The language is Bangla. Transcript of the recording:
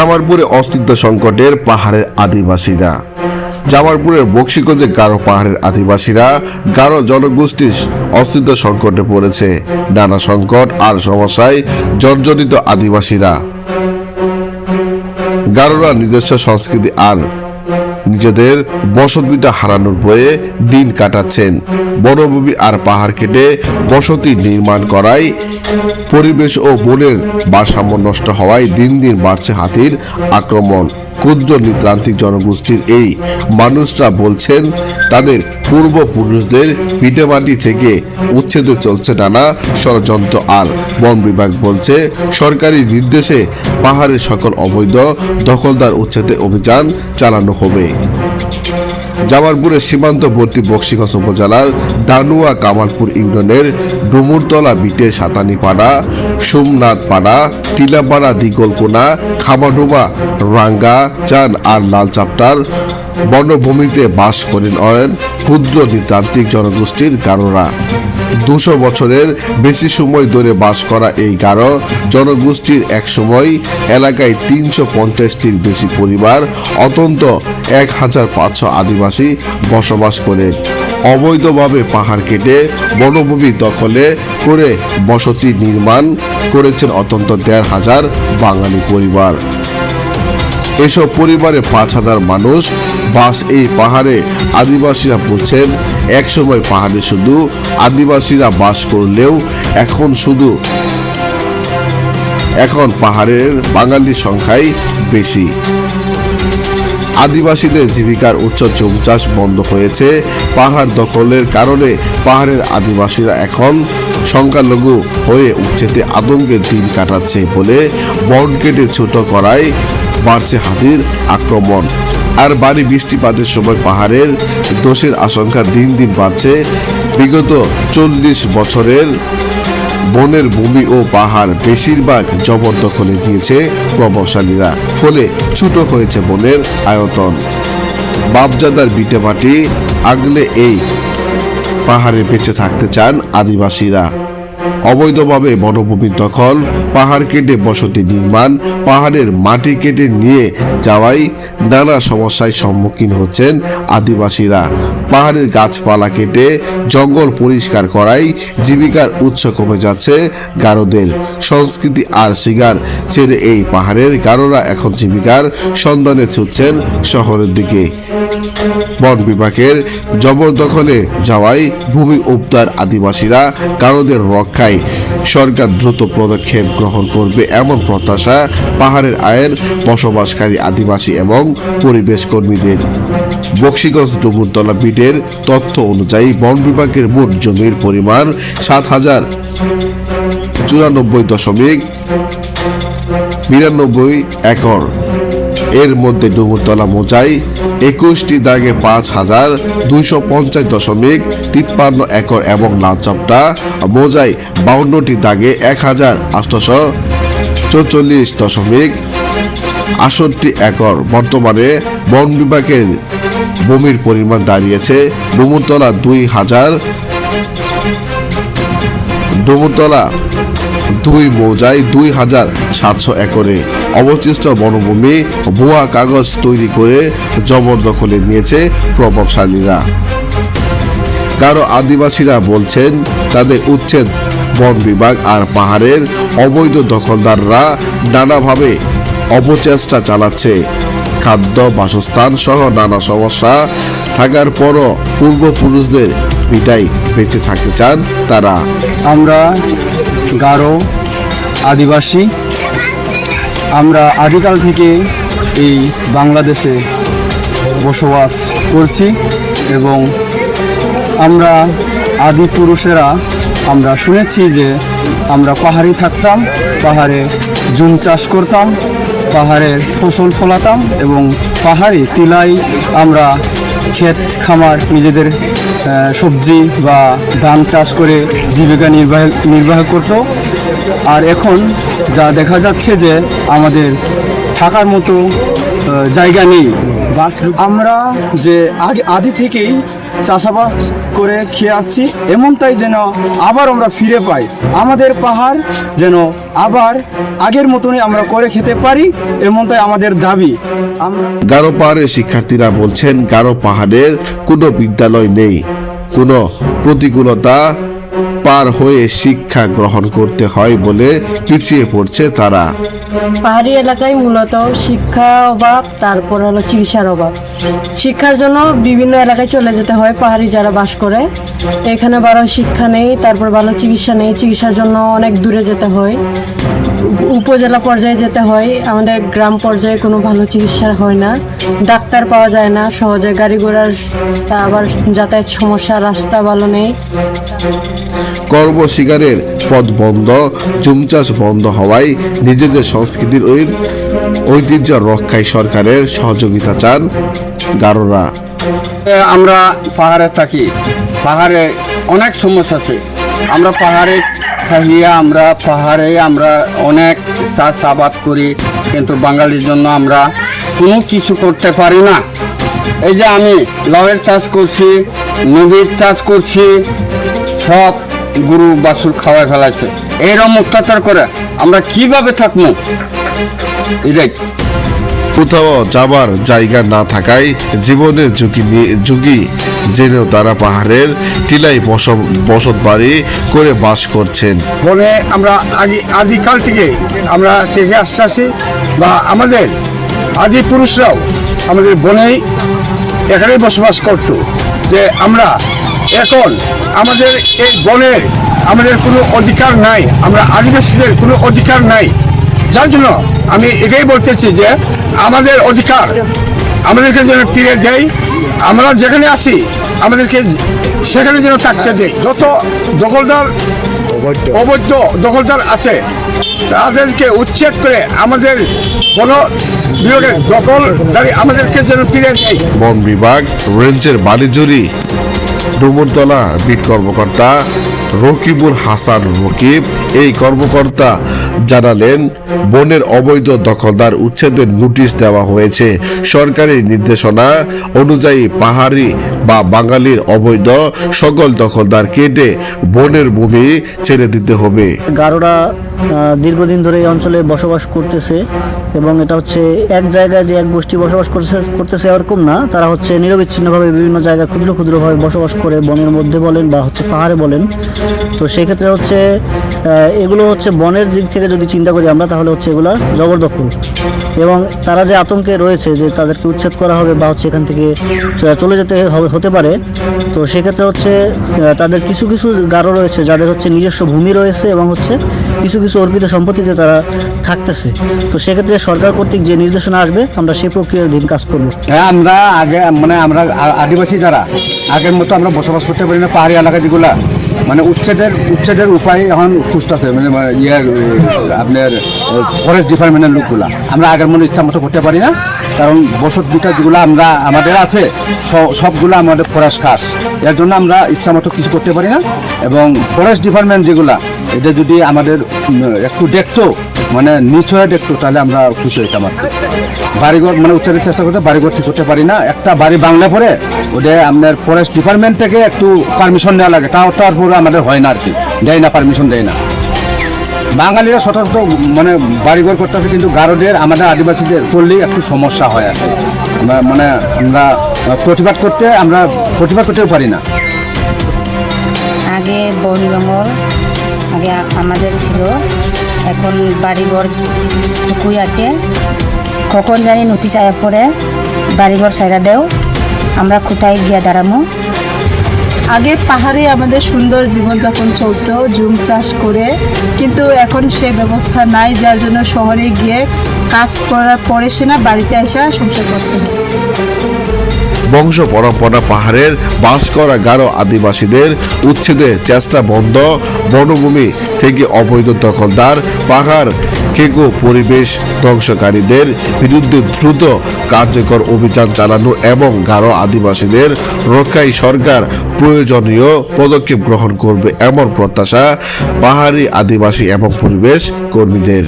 জামালপুরে অস্তিত্ব সংকটের পাহাড়ের আদিবাসীরা। জামারপুরের বক্সিগঞ্জে গারো পাহাড়ের আদিবাসীরা গারো জনগোষ্ঠীর অস্তিত্ব সংকটে পড়েছে। নানা সংকট আর সমস্যায় জর্জরিত আদিবাসীরা। গারোরা নিজস্ব সংস্কৃতি আর নিজেদের বসতিটা হারানোর বয়ে দিন কাটাচ্ছেন। বনভূমি আর পাহাড় কেটে বসতি নির্মাণ করায় পরিবেশ ও বনের ভারসাম্য নষ্ট হওয়ায় দিন দিন বাড়ছে হাতির আক্রমণ। ক্ষুদ্র প্রান্তিক জনগোষ্ঠীর এই মানুষরা বলছেন, তাদের পূর্বপুরুষদের পিঠেমাটি থেকে উচ্ছেদে চলছে নানা ষড়যন্ত্র। আর বন বিভাগ বলছে, সরকারি নির্দেশে পাহাড়ের সকল অবৈধ দখলদার উচ্ছেদে অভিযান চালানো হবে। জামালপুরের সীমান্তবর্তী বক্সিগঞ্জ উপজেলার দানুয়া কামালপুর ইউনিয়নের ডুমুরতলা বিটে সাতানিপাড়া, সোমনাথপাড়া, টিলাপাড়া দিগলকোনা খামাডুমা রাঙ্গা, চান আর লালচাপটার বনভূমিতে বাস করেন ক্ষুদ্র নৃতান্ত্রিক জনগোষ্ঠীর গারোরা। দুশো বছরের বেশি সময় ধরে বাস করা এই গারো জনগোষ্ঠীর এক সময় এলাকায় তিনশো পঞ্চাশটির বেশি পরিবার, অত্যন্ত এক হাজার পাঁচশো আদিবাসী বসবাস করে। অবৈধভাবে পাহাড় কেটে বনভূমি দখলে করে বসতি নির্মাণ করেছেন অত্যন্ত দেড় হাজার বাঙালি পরিবার। এসব পরিবারে পাঁচ হাজার মানুষ বাস এই পাহাড়ে আদিবাসীরা বলছেন একসময় পাহাড়ে শুধু আদিবাসীরা বাস করলেও এখন শুধু এখন পাহাড়ের বাঙালির সংখ্যাই বেশি। আদিবাসীদের জীবিকার উচ্চ জমি চাষ বন্ধ হয়েছে। পাহাড় দখলের কারণে পাহাড়ের আদিবাসীরা এখন সংখ্যালঘু হয়ে উচ্ছেতে আতঙ্কের দিন কাটাচ্ছে বলে বন কেটে ছোট করায় বাড়ছে হাতির আক্রমণ। আর বাড়ি বৃষ্টিপাতের সময় পাহাড়ের দোষের আশঙ্কা দিন দিন বাড়ছে। বিগত চল্লিশ বছরের বনের ভূমি ও পাহাড় বেশিরভাগ জবরদখলে গিয়েছে প্রভাবশালীরা, ফলে ছোট হয়েছে বনের আয়তন। বাপজাদার বিটে মাটি আগলে এই পাহাড়ে বেঁচে থাকতে চান আদিবাসীরা। অবৈধভাবে বনভূমি দখল, পাহাড় কেটে বসতি নির্মাণ, পাহাড়ের মাটি কেটে নিয়ে যাওয়াই নানা সমস্যায় সম্মুখীন হচ্ছেন আদিবাসীরা। পাহাড়ের গাছপালা কেটে জঙ্গল পরিষ্কার করাই জীবিকার উৎস কমে যাচ্ছে গারোদের। সংস্কৃতি আর শিকার ছেড়ে এই পাহাড়ের গারোরা এখন জীবিকার সন্ধানে ছুটছেন শহরের দিকে। বন বিভাগের জবরদখলে যাওয়ায় ভূমি উদ্ধার আদিবাসীরা গারোদের রক্ষায় সরকার দ্রুত পদক্ষেপ গ্রহণ করবে এমন প্রত্যাশা পাহাড়ের আয়ের বসবাসকারী আদিবাসী এবং পরিবেশ কর্মীদের। বক্সিগঞ্জ ডুমুরতলা বিটের তথ্য অনুযায়ী বন বিভাগের মোট জমির পরিমাণ সাত হাজার চুরানব্বই দশমিক বিরানব্বই একর। এর মধ্যে ডুমুরতলা মোজাই একুশটি দাগে পাঁচ হাজার দুইশো পঞ্চাশ দশমিক তিপ্পান্ন একর এবং লালচাপটা মোজাই বাউন্নটি দাগে এক হাজার আটশো চৌচল্লিশ দশমিক আষট্টি একর। বর্তমানে বন বিভাগের ভূমির পরিমাণ দাঁড়িয়েছে ডুমুরতলা দুই হাজার, ডুমুরতলা দুই মৌজায় দুই হাজার সাতশো একরে অবশিষ্ট বনভূমি ভুয়া কাগজ তৈরি করে জবরদখলে নিয়েছে প্রভাবশালীরা। কারও আদিবাসীরা বলছেন, তাদের উচ্ছেদ বন বিভাগ আর পাহাড়ের অবৈধ দখলদাররা নানাভাবে অপচেষ্টা চালাচ্ছে। খাদ্য, বাসস্থান সহ নানা সমস্যা থাকার পরও পূর্বপুরুষদের বিটাই বেঁচে থাকতে চান তারা। আমরা গারো আদিবাসী। আমরা আদিকাল থেকে এই বাংলাদেশে বসবাস করছি এবং আমরা আদি পুরুষেরা, আমরা শুনেছি যে আমরা পাহাড়ে থাকতাম, পাহাড়ে জুম চাষ করতাম। পাহাড়ে ফসল ফলাতাম এবং পাহাড়ে তিলাই আমরা ক্ষেত খামার নিজেদের সবজি বা ধান চাষ করে জীবিকা নির্বাহ নির্বাহ করত। আর এখন যা দেখা যাচ্ছে যে আমাদের থাকার মতো জায়গা নেই। আমরা যে আগে আদি থেকেই চাষাবাদ করে খেয়ে আসছি। এমনটাই যেন আবার আমরা ফিরে পাই। আমাদের পাহাড় যেন আবার আগের মতনই আমরা করে খেতে পারি, এমনটাই আমাদের দাবি। গারো পাহাড়ের শিক্ষার্থীরা বলছেন, গারো পাহাড়ের কোনো বিদ্যালয় নেই। কোনো প্রতিকূলতা পার হয়ে শিক্ষা গ্রহণ করতে হয় বলে পিছিয়ে পড়ছে তারা। পাহাড়ি এলাকায় মূলত শিক্ষা অভাব, তারপর হলো চিকিৎসার অভাব। শিক্ষার জন্য বিভিন্ন এলাকায় চলে যেতে হয় পাহাড়ি যারা বাস করে। এখানে ভালো শিক্ষা নেই, তারপর ভালো চিকিৎসা নেই, চিকিৎসার জন্য অনেক দূরে যেতে হয়। উপজেলা পর্যায়ে যেতে হয় আমাদের গ্রাম পর্যায়ে কোনো ভালো চিকিৎসা হয় না ডাক্তার পাওয়া যায় না সহজে গাড়ি ঘোড়ার আবার যাতায়াত সমস্যা রাস্তা ভালো নেই। কর্মশিকারের পথ বন্ধ জুম চাষ বন্ধ হওয়ায় নিজেদের সংস্কৃতির ওই ঐতিহ্য রক্ষায় সরকারের সহযোগিতা চান গারোরা। আমরা পাহাড়ে থাকি পাহাড়ে অনেক সমস্যা আছে। আমরা পাহাড়ে থাকিয়া আমরা পাহাড়ে আমরা অনেক চাষাবাদ করি, কিন্তু বাঙালির জন্য আমরা কোনো কিছু করতে পারি না। এই যে আমি লাউয়ের চাষ করছি নদীর চাষ করছি, সব গরু বাছুর খাওয়াই ফেলাইছে। এইরকম অত্যাচার করে আমরা কীভাবে থাকব? এটাই। কোথাও যাবার জায়গা না থাকায় জীবনের ঝুঁকি নিয়ে ঝুঁকি জেনেও তারা পাহাড়ের বস- বসত বাড়ি করে বাস করছেন। বনে আমরা আগে আদিকাল থেকে আমরা থেকে আসতে আসি বা আমাদের আদি পুরুষরাও আমাদের বনেই এখানেই বসবাস করত যে আমরা এখন আমাদের এই বনের আমাদের কোনো অধিকার নাই, আমরা আদিবাসীদের কোনো অধিকার নাই। যার জন্য আমি এটাই বলতেছি যে আমাদের অধিকার আমাদেরকে যেন ফিরে দেয় আমরা যেখানে আছি আমাদেরকে সেখানে যেন থাকতে দেয় যত দখলদার অবৈধ। দখলদার আছে তাদেরকে উচ্ছেদ করে আমাদের বন বিভাগের দখলদারি আমাদেরকে যেন ফিরে দেয় বন বিভাগ রেঞ্জের বালিজুরি ডুমুরতলা বিট কর্মকর্তা রকিবুল হাসান রকিব এই কর্মকর্তা জানালেন, বনের অবৈধ দখলদার উচ্ছেদের নোটিশ দেওয়া হয়েছে। সরকারি নির্দেশনা অনুযায়ী পাহাড়ি বা বাঙালির অবৈধ সকল দখলদার কেটে বনের ভূমি ছেড়ে দিতে হবে। গারোরা দীর্ঘদিন ধরে এই অঞ্চলে বসবাস করতেছে এবং এটা হচ্ছে এক জায়গায় যে এক গোষ্ঠী বসবাস করছে, করতেছে এরকম না। তারা হচ্ছে নিরবিচ্ছিন্নভাবে বিভিন্ন জায়গায় ক্ষুদ্র ক্ষুদ্রভাবে বসবাস করে, বনের মধ্যে বলেন বা হচ্ছে পাহাড়ে বলেন। তো সেক্ষেত্রে হচ্ছে এগুলো হচ্ছে বনের দিক থেকে যদি চিন্তা করি আমরা, তাহলে হচ্ছে এগুলা জবরদখল। এবং তারা যে আতঙ্কে রয়েছে যে তাদেরকে উচ্ছেদ করা হবে বা হচ্ছে এখান থেকে চলে যেতে হতে পারে, তো সেক্ষেত্রে হচ্ছে তাদের কিছু কিছু গারো রয়েছে যাদের হচ্ছে নিজস্ব ভূমি রয়েছে এবং হচ্ছে কিছু কিছু অর্পিত সম্পত্তিতে তারা থাকতেছে। তো সেক্ষেত্রে সরকার কর্তৃক যে নির্দেশনা আসবে, আমরা সেই প্রক্রিয়ার দিন কাজ করব। হ্যাঁ আমরা আগে মানে আমরা আদিবাসী যারা, আগের মতো আমরা বসবাস করতে পারি না পাহাড়ি এলাকা যেগুলা। মানে উচ্ছেদের উচ্ছেদের উপায় এখন সুস্থ আছে মানে ইয়ার আপনার ফরেস্ট ডিপার্টমেন্টের লোকগুলা। আমরা আগের মনে ইচ্ছা মতো করতে পারি না, কারণ বসত বিটা যেগুলো আমরা, আমাদের আছে সবগুলো আমাদের ফরেস্ট খাস। এর জন্য আমরা ইচ্ছা মতো কিছু করতে পারি না, এবং ফরেস্ট ডিপার্টমেন্ট যেগুলা এটা যদি আমাদের একটু দেখতো মানে নিচয়ে দেখতো, তাহলে আমরা খুশি হইতাম আর বাড়িঘর মানে উচ্চারের চেষ্টা করতে, বাড়িঘর ঠিক করতে পারি না। একটা বাড়ি বাংলা পরে ওটা আপনার ফরেস্ট ডিপার্টমেন্ট থেকে একটু পারমিশন নেওয়া লাগে। তাও তারপরে আমাদের হয় না আর কি। দেয় না পারমিশন দেয় না। বাঙালিরা সতর্ক মানে বাড়িঘর করতে হবে, কিন্তু গারোদের, আমাদের আদিবাসীদের করলেই একটু সমস্যা হয় আর মানে আমরা প্রতিবাদ করতে, আমরা প্রতিবাদ করতেও পারি না। আগে বন জঙ্গল আগে আমাদের ছিল। এখন বাড়িঘর টুকুই আছে। কখন জানি নথি আয়া পরে বাড়িঘর সাইরা দেও। আমরা কোথায় গিয়া দাঁড়ামো? আগে পাহাড়ে আমাদের সুন্দর জীবনযাপন চলত, জুম চাষ করে। কিন্তু এখন সে ব্যবস্থা নাই, যার জন্য শহরে গিয়ে কাজ করার পরে সে না বাড়িতে আসা সংসার করতে বংশ পরম্পরা পাহাড়ের বাস করা গারো আদিবাসীদের উচ্ছেদের চেষ্টা বন্ধ। বনভূমি থেকে অবৈধ দখলদার পাহাড় কেকো পরিবেশ ধ্বংসকারীদের বিরুদ্ধে দ্রুত কার্যকর অভিযান চালানো এবং গারো আদিবাসীদের রক্ষায় সরকার প্রয়োজনীয় পদক্ষেপ গ্রহণ করবে এমন প্রত্যাশা পাহাড়ি আদিবাসী এবং পরিবেশ কর্মীদের।